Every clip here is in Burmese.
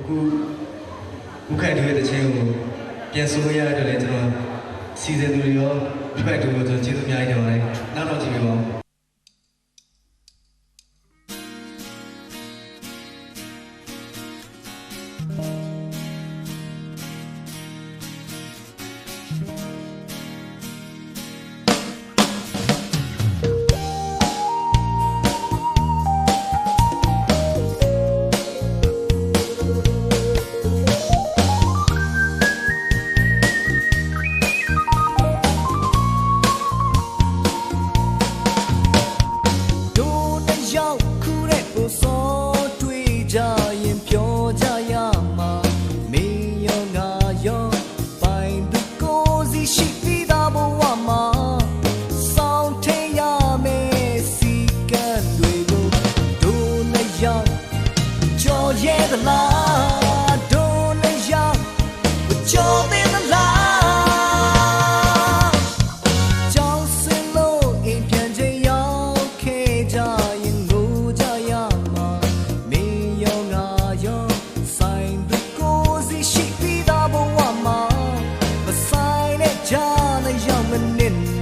အခုခုခိုင်တွေတဲ့ချင်းကိုပြန်ဆိုရတဲ့လည်းကျွန်တော်စီစဉ်သူတွေရောဖက်တူကိုကျွန်တော်ကျေးဇူးအများကြီးတင်ပါတယ်နောက်တော့ကြည့်ပြပါဦး ငါရောပိုင်သူကိုယ်စီရှိပြီးသားဘဝမှာစောင့်ထိန်ရမယ်စီကံတွေကိုတို့နှစ်ယောက်ကြော်ရဲသလား bây giờ mình nên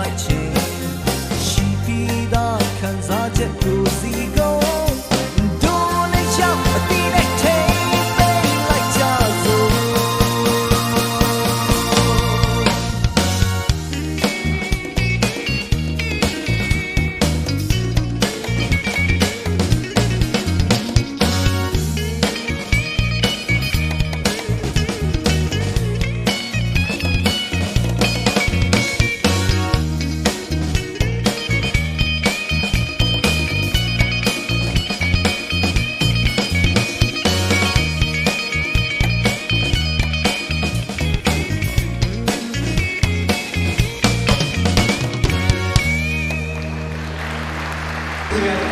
လိုက်ခြင်းရှိပြီးသားခံစားချက်ကို 对